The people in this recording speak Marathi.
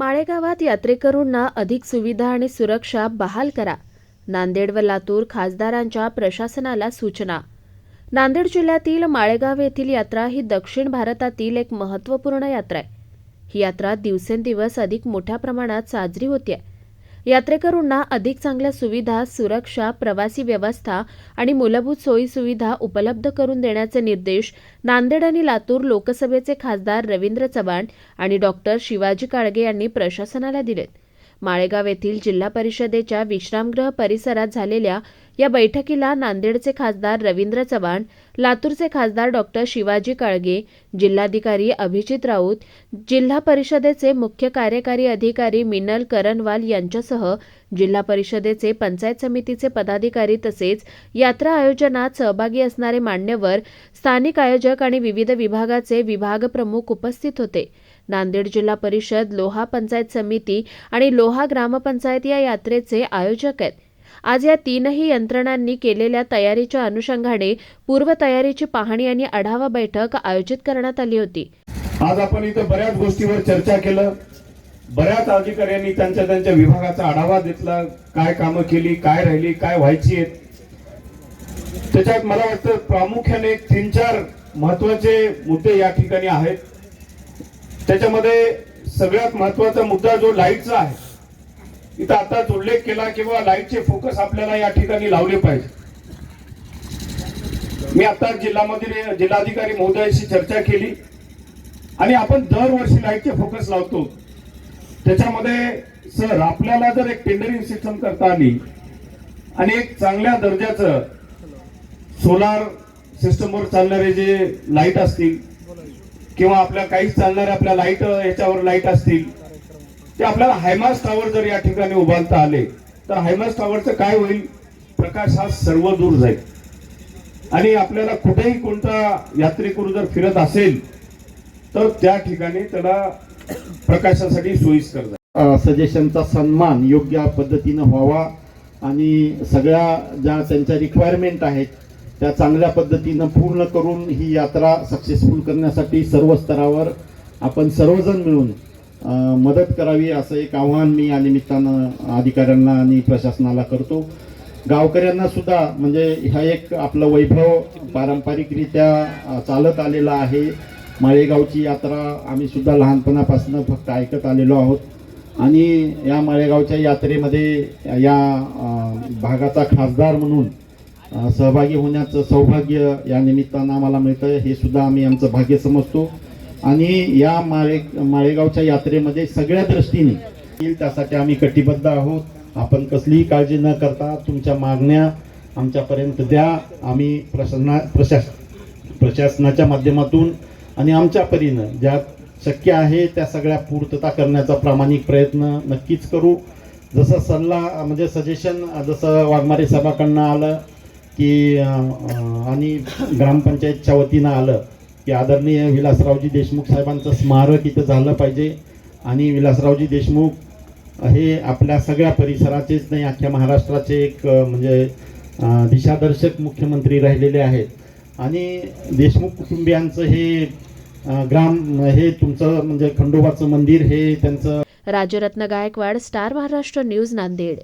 माळेगावात यात्रेकरूंना अधिक सुविधा आणि सुरक्षा बहाल करा. नांदेड व लातूर खासदारांच्या प्रशासनाला सूचना. नांदेड जिल्ह्यातील माळेगाव येथील यात्रा ही दक्षिण भारतातील एक महत्त्वपूर्ण यात्रा आहे. ही यात्रा दिवसेंदिवस अधिक मोठ्या प्रमाणात साजरी होते यात्रेकरूंना अधिक चांगल्या सुविधा सुरक्षा प्रवासी व्यवस्था आणि मूलभूत सोयीसुविधा उपलब्ध करून देण्याचे निर्देश नांदेड आणि लातूर लोकसभेचे खासदार रवींद्र चव्हाण आणि डॉक्टर शिवाजी काळगे यांनी प्रशासनाला दिलेत. माळेगाव येथील जिल्हा परिषदेच्या विश्रामगृह परिसरात झालेल्या या बैठकीला नांदेडचे खासदार रवींद्र चव्हाण लातूरचे खासदार डॉक्टर शिवाजी काळगे जिल्हाधिकारी अभिजित राऊत जिल्हा परिषदेचे मुख्य कार्यकारी अधिकारी मिनल करणवाल यांच्यासह जिल्हा परिषदेचे पंचायत समितीचे पदाधिकारी तसेच यात्रा आयोजनात सहभागी असणारे मान्यवर स्थानिक आयोजक आणि विविध विभागाचे विभाग प्रमुख उपस्थित होते. नांदेड जिल्हा परिषद लोहा पंचायत समिती आणि लोहा ग्रामपंचायत या यात्रेचे आयोजक आहेत. आज या तीनही यंत्रणांनी केलेल्या तयारीच्या अनुषंगाने पूर्वतयारीची पाहणी आणि आढावा बैठक आयोजित करण्यात आली होती. आज आपण इथं बऱ्याच गोष्टीवर चर्चा केलं. बऱ्याच अधिकाऱ्यांनी त्यांच्या त्यांच्या विभागाचा आढावा घेतला. काय कामं केली काय राहिली काय व्हायची आहेत. त्याच्यात मला वाटतं प्रामुख्याने तीन चार महत्त्वाचे मुद्दे या ठिकाणी आहेत. त्याच्यामध्ये सगळ्यात महत्त्वाचा मुद्दा जो लाईटचा आहे इथं आता उल्लेख केला किंवा लाईटचे फोकस आपल्याला या ठिकाणी लावले पाहिजे. मी आता जिल्हामध्ये जिल्हाधिकारी महोदयाशी चर्चा केली आणि आपण दरवर्षी लाईटचे फोकस लावतो. त्याच्यामध्ये सर आपल्याला जर एक टेंडरिंग सिस्टम करता आली आणि एक चांगल्या दर्जाचं सोलार सिस्टमवर चालणारे जे लाइट असतील किंवा आपल्या काहीच चालणारे आपल्या लाइट याच्यावर लाइट असतील ते आपल्याला हायमास टावर जर या ठिकाणी उभारता आले तर हायमास टावरचं काय होईल? प्रकाश हा सर्व दूर जाईल. आणि आपल्याला कुठेही कोणता यात्रेकरू जर फिरत असेल तर त्या ठिकाणी त्याला प्रकाशासाठी सोयीस्कर जाईल. सजेशनचा सन्मान योग्य पद्धतीनं व्हावा आणि सगळ्या ज्या त्यांच्या रिक्वायरमेंट आहेत त्या चांगल्या पद्धतीनं पूर्ण करून ही यात्रा सक्सेसफुल करण्यासाठी सर्व स्तरावर आपण सर्वजण मिळून मदत करावी असं एक आव्हान मी या निमित्तानं अधिकाऱ्यांना आणि प्रशासनाला करतो. गावकऱ्यांना सुद्धा म्हणजे हा एक आपलं वैभव पारंपरिकरित्या चालत आलेला आहे. माळेगावची यात्रा आम्ही सुद्धा लहानपणापासून फक्त ऐकत आलेलो आहोत. आणि या माळेगावच्या यात्रेमध्ये या भागाचा खासदार म्हणून सहभागी होण्याचं सौभाग्य या निमित्तानं आम्हाला मिळतं हे सुद्धा आम्ही आमचं भाग्य समजतो. आणि या माळे माळेगावच्या यात्रेमध्ये सगळ्या दृष्टीने येईल त्यासाठी आम्ही कटिबद्ध आहोत. आपण कसलीही काळजी न करता तुमच्या मागण्या आमच्यापर्यंत द्या. आम्ही प्रशासना प्रशास प्रशासनाच्या माध्यमातून आणि आमच्या परीनं ज्या शक्य आहे त्या सगळ्या पूर्तता करण्याचा प्रामाणिक प्रयत्न नक्कीच करू. जसं सल्ला म्हणजे सजेशन जसं वाघमारे साहेबाकडनं आलं की आणि ग्रामपंचायतच्या वतीनं आलं की आदरणीय विलासरावजी देशमुख साहेबांचं स्मारक इथं झालं पाहिजे. आणि विलासरावजी देशमुख हे आपल्या सगळ्या परिसराचेच नाही अख्ख्या महाराष्ट्राचे एक म्हणजे दिशादर्शक मुख्यमंत्री राहिलेले आहेत. आणि देशमुख कुटुंबियांचं हे ग्राम हे तुमचं म्हणजे खंडोबाचं मंदिर हे त्यांचं राजरत्न गायकवाड स्टार महाराष्ट्र न्यूज नांदेड.